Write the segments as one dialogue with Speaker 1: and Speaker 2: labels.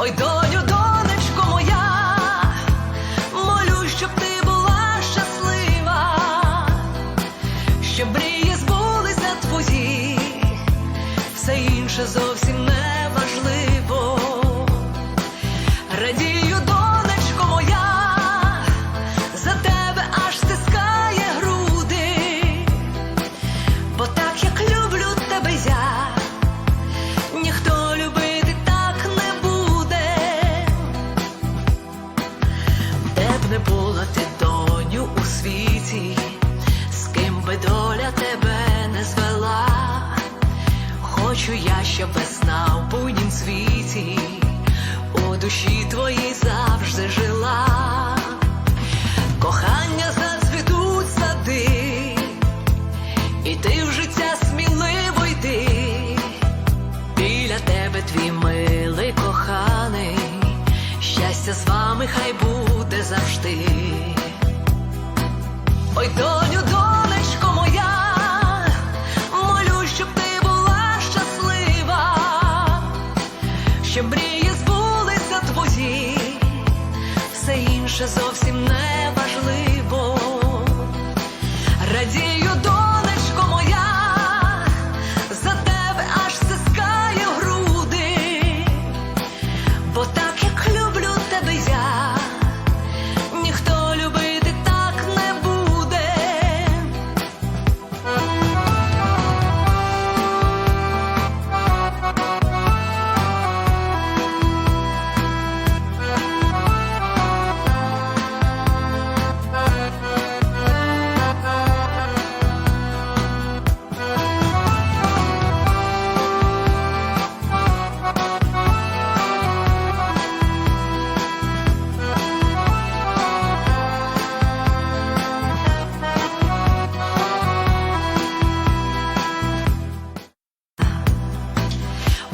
Speaker 1: Ой, доню, донечко моя, молю, щоб ти була щаслива, щоб мрії збулися твої, все інше зовсім не важливо. Радію, не була ти, доню, у світі, з ким би доля тебе не звела. Хочу я, щоб весна в буднім світі у душі твоїй завжди жила. Кохання зацвітуть сади, і ти в життя сміливо йди. Біля тебе твій милий коханий, щастя з вами хай буде завжди. Ой, доню, донечко моя, молю, щоб ти була щаслива, щоб мрії збулися твої, все інше зовсім не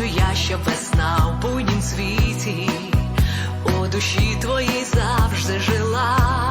Speaker 1: Хочу я, щоб весна в буднім світі, у душі твоїй завжди жила.